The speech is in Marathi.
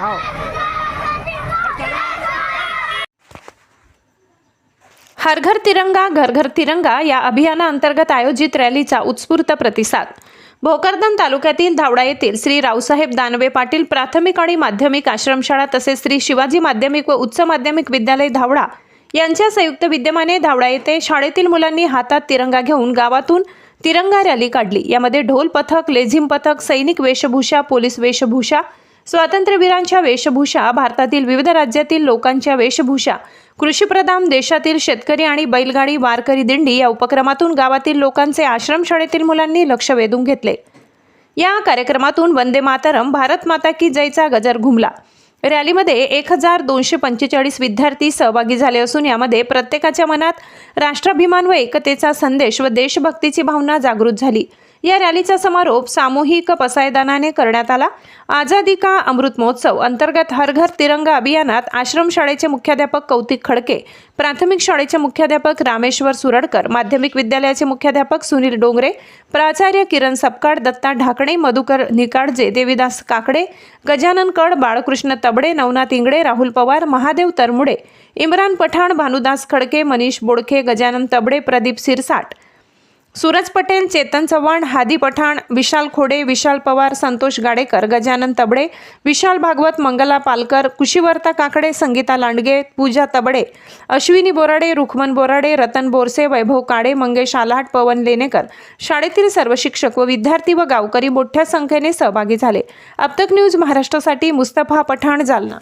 हो हर घर तिरंगा घर घर तिरंगा या अभियानाअंतर्गत आयोजित रॅलीचा उत्स्फूर्त प्रतिसाद. भोकरदन तालुक्यातील धावडा येथील श्री रावसाहेब दानवे पाटील प्राथमिक आणि माध्यमिक आश्रमशाळा तसेच श्री शिवाजी माध्यमिक व उच्च माध्यमिक विद्यालय धावडा यांच्या संयुक्त विद्यमाने धावडा येथे शाळेतील मुलांनी हातात तिरंगा घेऊन गावातून तिरंगा रॅली काढली. यामध्ये ढोल पथक लेझिम पथक सैनिक वेशभूषा पोलीस वेशभूषा स्वातंत्र्यवीरांच्या वेशभूषा भारतातील विविध राज्यातील लोकांच्या वेशभूषा कृषीप्रधान देशातील शेतकरी आणि बैलगाडी वारकरी दिंडी या उपक्रमातून गावातील लोकांचे आश्रमशाळेतील मुलांनी लक्ष वेधून घेतले. या कार्यक्रमातून वंदे मातरम भारत माता की जयचा गजर घुमला. रॅलीमध्ये एक हजार दोनशे पंचेचाळीस विद्यार्थी सहभागी झाले असून यामध्ये प्रत्येकाच्या मनात राष्ट्राभिमान व एकतेचा संदेश व देशभक्तीची भावना जागृत झाली. या रॅलीचा समारोप सामूहिक पसायदानाने करण्यात आला. आझादी का अमृत महोत्सव अंतर्गत हर घर तिरंगा अभियानात आश्रमशाळेचे मुख्याध्यापक कौतिक खडके प्राथमिक शाळेचे मुख्याध्यापक रामेश्वर सुरडकर माध्यमिक विद्यालयाचे मुख्याध्यापक सुनील डोंगरे प्राचार्य किरण सपकाळ दत्ता ढाकणे मधुकर निकाडजे देविदास काकडे गजानन कड बाळकृष्ण तबडे नवनाथ इंगडे राहुल पवार महादेव तरमुडे इम्रान पठाण भानुदास खडके मनीष बोडखे गजानन तबडे प्रदीप सिरसाट सूरज पटेल चेतन चव्हाण हादी पठाण विशाल खोडे विशाल पवार संतोष गाडेकर गजानन तबडे विशाल भागवत मंगला पालकर कुशीवर्ता काकडे संगीता लांडगे पूजा तबडे अश्विनी बोराडे रुखमन बोराडे रतन बोरसे वैभव काडे मंगेश आलाट पवन लेनेकर शाळेतील सर्व शिक्षक व विद्यार्थी व गावकरी मोठ्या संख्येने सहभागी झाले. अबतक न्यूज महाराष्ट्रासाठी मुस्तफा पठाण जालना.